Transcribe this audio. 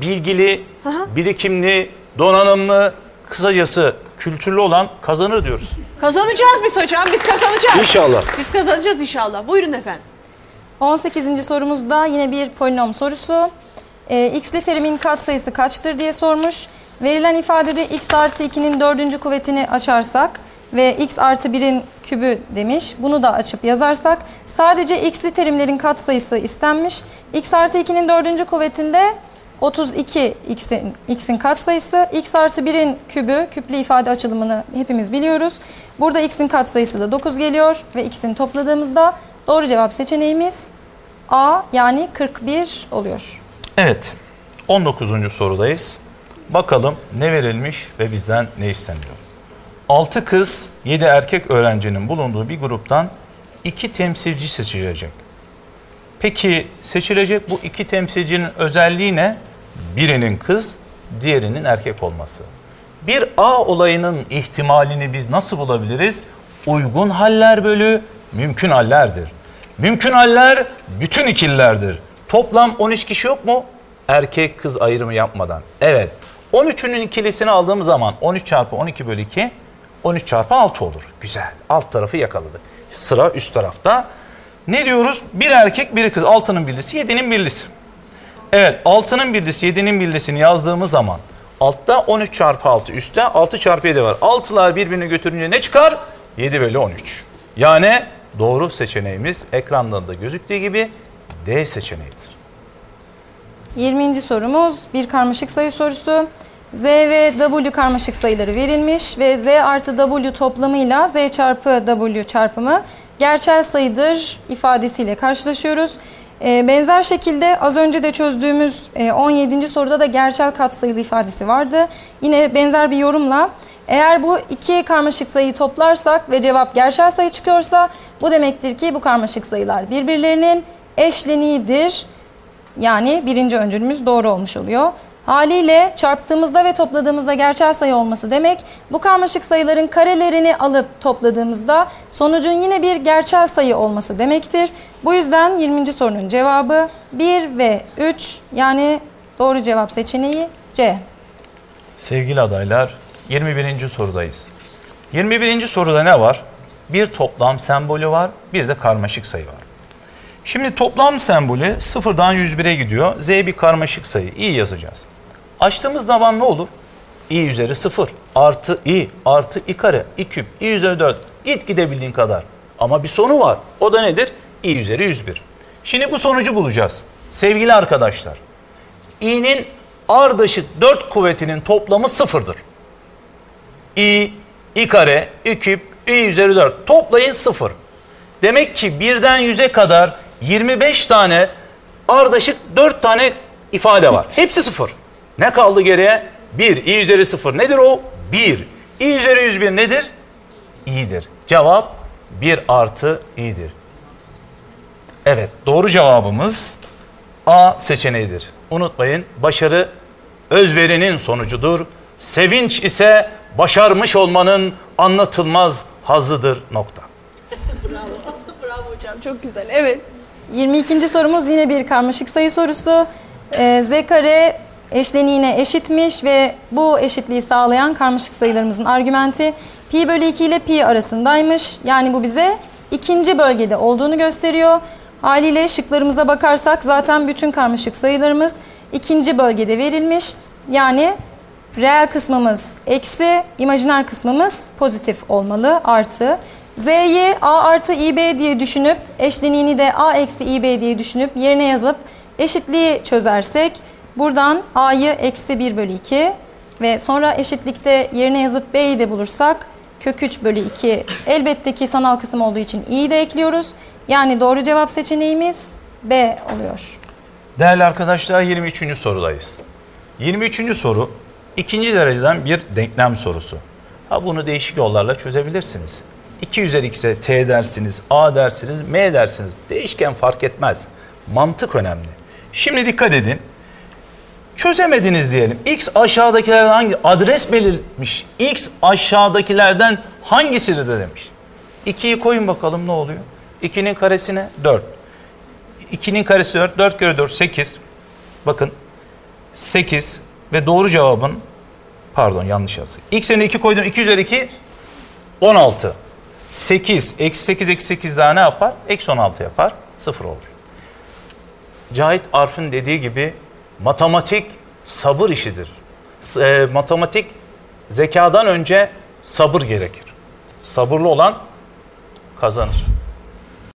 bilgili, birikimli, donanımlı, kısacası kültürlü olan kazanır diyoruz. Kazanacağız biz hocam, biz kazanacağız. İnşallah. Biz kazanacağız inşallah. Buyurun efendim. 18. sorumuzda yine bir polinom sorusu. Ee, x'li terimin katsayısı kaçtır diye sormuş. Verilen ifadede x artı 2'nin dördüncü kuvvetini açarsak ve x artı 1'in kübü demiş. Bunu da açıp yazarsak sadece x'li terimlerin katsayısı istenmiş. x artı 2'nin dördüncü kuvvetinde 32 x'in katsayısı. x artı 1'in kübü, küplü ifade açılımını hepimiz biliyoruz. Burada x'in katsayısı da 9 geliyor ve x'in topladığımızda doğru cevap seçeneğimiz A yani 41 oluyor. Evet, 19. sorudayız. Bakalım ne verilmiş ve bizden ne isteniyor? 6 kız, 7 erkek öğrencinin bulunduğu bir gruptan iki temsilci seçilecek. Peki seçilecek bu iki temsilcinin özelliği ne? Birinin kız, diğerinin erkek olması. Bir A olayının ihtimalini biz nasıl bulabiliriz? Uygun haller bölü mümkün hallerdir. Mümkün haller bütün ikililerdir. Toplam 13 kişi yok mu? Erkek kız ayrımı yapmadan. Evet. 13'ünün ikilisini aldığımız zaman 13 çarpı 12 bölü 2 13 çarpı 6 olur. Güzel. Alt tarafı yakaladık. Sıra üst tarafta. Ne diyoruz? Bir erkek bir kız. Altının birlisi yedinin birlisi. Evet altının birlisi yedinin birlisini yazdığımız zaman altta 13 çarpı 6 üstte 6 çarpı 7 var. Altılar birbirini götürünce ne çıkar? 7 bölü 13. Yani doğru seçeneğimiz ekranda da gözüktüğü gibi D seçeneğidir. 20. sorumuz bir karmaşık sayı sorusu. Z ve W karmaşık sayıları verilmiş ve Z artı W toplamıyla Z çarpı W çarpımı gerçel sayıdır ifadesiyle karşılaşıyoruz. Ee, benzer şekilde az önce de çözdüğümüz e, 17. soruda da gerçel katsayılı ifadesi vardı. Yine benzer bir yorumla eğer bu iki karmaşık sayıyı toplarsak ve cevap gerçel sayı çıkıyorsa bu demektir ki bu karmaşık sayılar birbirlerinin eşleniğidir. Yani birinci öncülümüz doğru olmuş oluyor. Haliyle çarptığımızda ve topladığımızda gerçel sayı olması demek bu karmaşık sayıların karelerini alıp topladığımızda sonucun yine bir gerçel sayı olması demektir. Bu yüzden 20. sorunun cevabı 1 ve 3 yani doğru cevap seçeneği C. Sevgili adaylar 21. sorudayız. 21. soruda ne var? Bir toplam sembolü var, bir de karmaşık sayı var. Şimdi toplam sembolü sıfırdan 101'e gidiyor. Z bir karmaşık sayı. i yazacağız. Açtığımız zaman ne olur? i üzeri 0 artı i artı i kare i küp i üzeri 4 git gidebildiğin kadar. Ama bir sonu var. O da nedir? i üzeri 101. Şimdi bu sonucu bulacağız. Sevgili arkadaşlar. i'nin ardışık 4 kuvvetinin toplamı sıfırdır. i, i kare, i küp, i üzeri 4 toplayın sıfır. Demek ki birden 100'e kadar 25 tane ardışık 4 tane ifade var. Hepsi sıfır. Ne kaldı geriye? 1. i üzeri 0. Nedir o? 1. i üzeri 101 nedir? i'dir. Cevap 1 artı i'dir. Evet doğru cevabımız A seçeneğidir. Unutmayın başarı özverinin sonucudur. Sevinç ise başarmış olmanın anlatılmaz hazzıdır nokta. Bravo hocam, çok güzel. Evet. 22. sorumuz yine bir karmaşık sayı sorusu. Ee, Z kare eşleniğine eşitmiş ve bu eşitliği sağlayan karmaşık sayılarımızın argümenti pi bölü 2 ile pi arasındaymış. Yani bu bize ikinci bölgede olduğunu gösteriyor. Haliyle şıklarımıza bakarsak zaten bütün karmaşık sayılarımız ikinci bölgede verilmiş. Yani reel kısmımız eksi, imajiner kısmımız pozitif olmalı artı. Z'yi A artı İB diye düşünüp eşleniğini de A eksi İB diye düşünüp yerine yazıp eşitliği çözersek buradan A'yı eksi 1 bölü 2 ve sonra eşitlikte yerine yazıp B'yi de bulursak kök 3 bölü 2 elbette ki sanal kısım olduğu için i'yi de ekliyoruz. Yani doğru cevap seçeneğimiz B oluyor. Değerli arkadaşlar 23. sorudayız. 23. soru ikinci dereceden bir denklem sorusu. Ha bunu değişik yollarla çözebilirsiniz. 2 üzeri x'e t dersiniz, a dersiniz, m dersiniz. Değişken fark etmez. Mantık önemli. Şimdi dikkat edin çözemediniz diyelim. X aşağıdakilerden hangi adres belirtmiş? X aşağıdakilerden hangisidir de demiş. 2'yi koyun bakalım ne oluyor? 2'nin karesine 4. 2'nin karesi 4. 4 kere 4 8. Bakın 8 ve doğru cevabın pardon yanlış yazdım. X'ine 2 koydun 2 üzeri 2 16. 8 eksi 8 eksi 8 daha ne yapar? Eksi 16 yapar. 0 oluyor. Cahit Arf'ın dediği gibi matematik sabır işidir. E, matematik zekadan önce sabır gerekir. Sabırlı olan kazanır.